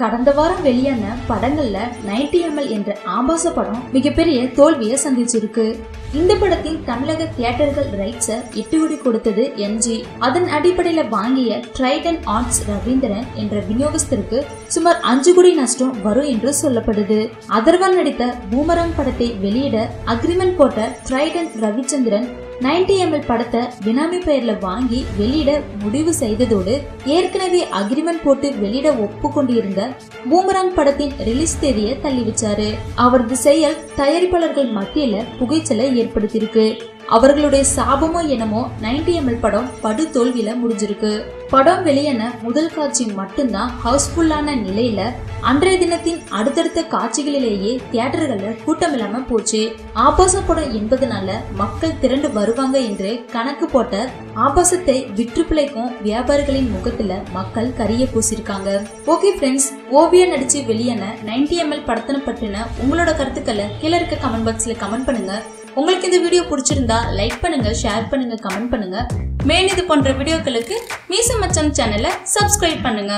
கடந்த வாரம் வெளியான படங்கள்ல 90 எம்எல் என்ற ஆபாச படம் மிகப்பெரிய தோல்வியை சந்திச்சிருக்கு. இந்த படத்தின் தமிழக தியேட்டர்கள் ரைட்ஸை எட்டுகுடி கொடுத்தது எம்ஜி அதன் அடிப்படையில வாங்கிய ட்ரைடன் ஆர்ட்ஸ் ரவீந்திரன் என்ற விநியோகஸ்தருக்கு சுமார் அஞ்சு கோடி நஷ்டம் வரும் என்று சொல்லப்படுது. அதர்வா நடித்த பூமரங் படத்தை வெளியிட அக்ரிமெண்ட் போட்ட ட்ரைடன் ரவிச்சந்திரன் 90 எம்எல் படத்தை பினாமி பெயர்ல வாங்கி வெளியிட முடிவு செய்ததோடு ஏற்கனவே அக்ரிமெண்ட் போட்டு வெளியிட ஒப்புக்கொண்டிருந்த பூமராங் படத்தின் ரிலீஸ் தேதியை தள்ளி வச்சாரு அவரது செயல் தயாரிப்பாளர்கள் மத்தியில புகைச்சலை ஏற்படுத்தியிருக்கு. அவர்களுடைய சாபமோ என்னமோ 90 எம்எல் படம் படு தோல்வியில முடிஞ்சிருக்கு. படம் வெளியான முதல் காட்சி மட்டும்தான் ஹவுஸ்ஃபுல்லான நிலையில அன்றைய தினத்தின் அடுத்தடுத்த காட்சிகளிலேயே தியேட்டர்கள்ல கூட்டம் இல்லாம போச்சு. ஆபாச படம் என்பதனால மக்கள் திரண்டு வருவாங்க என்று கணக்கு போட்ட ஆபாசத்தை விற்று பிழைக்கும் வியாபாரிகளின் முகத்துல மக்கள் கரிய பூசிருக்காங்க ஓகே ஃப்ரெண்ட்ஸ் ஓவியா நடிச்சு வெளியான 90 எம்எல் படத்தின பற்றின உங்களோட கருத்துக்களை கீழே இருக்க கமெண்ட் பாக்ஸ்ல கமெண்ட் பண்ணுங்க. உங்களுக்கு இந்த வீடியோ பிடிச்சிருந்தா லைக் பண்ணுங்க ஷேர் பண்ணுங்க கமெண்ட் பண்ணுங்க. மேலும் இது போன்ற வீடியோக்களுக்கு மீசமச்சம் சேனலை சப்ஸ்கிரைப் பண்ணுங்க.